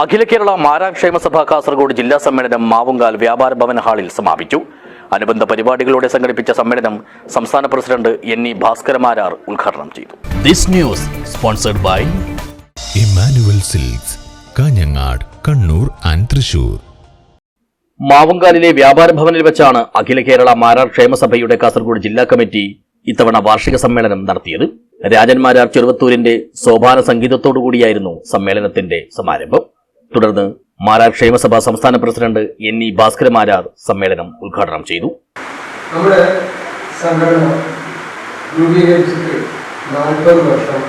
അഖില കേരള മാരാക്ഷേമ സഭ കാസർഗോഡ് ജില്ലാ സമ്മേളനം മാവുങ്കാൽ വ്യാപാര ഭവൻ ഹാളിൽ സമാപിച്ചു. അനുബന്ധ പരിപാടികളോടെ സംഘടിപ്പിച്ച സമ്മേളനം സംസ്ഥാന പ്രസിഡന്റ് എൻ ഇ ഭാസ്കരമാരാർ ഉദ്ഘാടനം ചെയ്തു. This news sponsored by Emmanuel silks Kanhangad Kannur and Thrissur. മാവുങ്കാലിലെ വ്യാപാര ഭവനിൽ വെച്ചാണ് അഖില കേരള മാരാർ ക്ഷേമസഭയുടെ കാസർഗോഡ് ജില്ലാ കമ്മിറ്റി ഇത്തവണ വാർഷിക സമ്മേളനം നടത്തിയത്. രാജന്മാരാർ ചെറുവത്തൂരിന്റെ സോപാന സംഗീതത്തോടുകൂടിയായിരുന്നു സമ്മേളനത്തിന്റെ സമാരംഭം. തുടർന്ന് മാരാർ ക്ഷേമസഭ സംസ്ഥാന president N E Bhaskara Marar സമ്മേളനം ഉദ്ഘാടനം ചെയ്തു. നമ്മുടെ സംഘടന രൂപീകരിച്ചിട്ട് വർഷം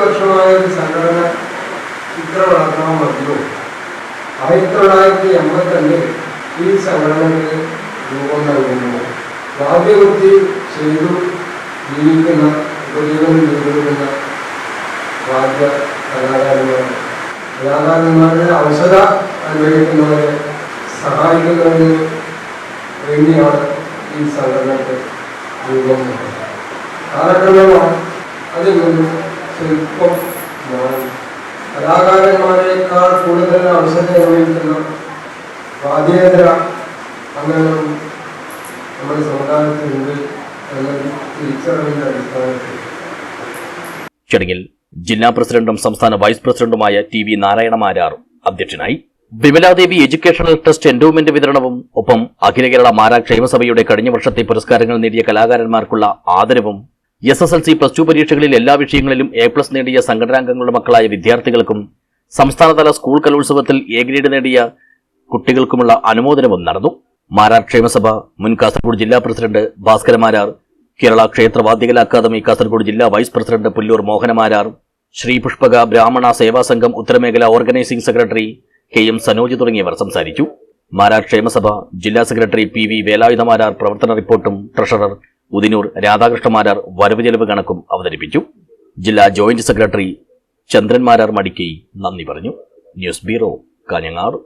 വർഷമായ ഒരു സംഘടന ഇത്ര വളർത്താൻ മതിയോ? ആയിരത്തി തൊള്ളായിരത്തി ഈ സംഘടനയ്ക്ക് രൂപം നൽകുന്നു. ഭാഗ്യവൃത്തി ചെയ്തു ജീവിക്കുന്ന കലാകാരന്മാരാണ് കലാകാരന്മാരുടെ അവസര അനുഭവിക്കുന്നവരെ സഹായിക്കുന്നതിന് വേണ്ടിയാണ് ഈ സംഘടനയ്ക്ക് രൂപം കാലക്രമമാണ് അതിൽ നിന്നും ശില്പം മാറി. കലാകാരന്മാരെക്കാൾ കൂടുതൽ അവസരം അനുഭവിക്കുന്ന വാദ്യേതര അംഗങ്ങളും നമ്മുടെ സമുദായത്തിനുണ്ട് എന്ന തിരിച്ചറിവിന്റെ അടിസ്ഥാനത്തിൽ ചടങ്ങിൽ ജില്ലാ പ്രസിഡന്റും സംസ്ഥാന വൈസ് പ്രസിഡന്റുമായ ടി വി നാരായണ മാരാർ അധ്യക്ഷനായി. വിമലാദേവി എഡ്യൂക്കേഷണൽ ട്രസ്റ്റ് എൻഡോമെന്റ് വിതരണവും ഒപ്പം അഖില കേരള മാരാ ക്ഷേമസഭയുടെ കഴിഞ്ഞ വർഷത്തെ പുരസ്കാരങ്ങൾ നേടിയ കലാകാരന്മാർക്കുള്ള ആദരവും S S L C plus two പരീക്ഷകളിൽ എല്ലാ വിഷയങ്ങളിലും എ പ്ലസ് നേടിയ സംഘടനാംഗങ്ങളുടെ മക്കളായ വിദ്യാർത്ഥികൾക്കും സംസ്ഥാനതല സ്കൂൾ കലോത്സവത്തിൽ എ ഗ്രേഡ് നേടിയ കുട്ടികൾക്കുമുള്ള അനുമോദനവും നടന്നു. മാരാർ ക്ഷേമസഭ മുൻ കാസർഗോഡ് ജില്ലാ പ്രസിഡന്റ് ഭാസ്കരമാരാർ കേരള ക്ഷേത്രവാദികൾ അക്കാദമി കാസർഗോഡ് ജില്ലാ vice president Pullur Mohanamarar Shri Pushpaka Brahmana Seva Sangham ഉത്തരമേഖല organising secretary K M Sanoj തുടങ്ങിയവർ സംസാരിച്ചു. മാരാർ ക്ഷേമസഭ ജില്ലാ സെക്രട്ടറി പി വി വേലായുധമാരാർ പ്രവർത്തന റിപ്പോർട്ടും ട്രഷറർ ഉദിനൂർ രാധാകൃഷ്ണമാരാർ വരവ് ചെലവ് കണക്കും അവതരിപ്പിച്ചു. ജില്ലാ ജോയിന്റ് സെക്രട്ടറി ചന്ദ്രൻമാരാർ മടിക്കൈ നന്ദി പറഞ്ഞു. News bureau Kanhangad.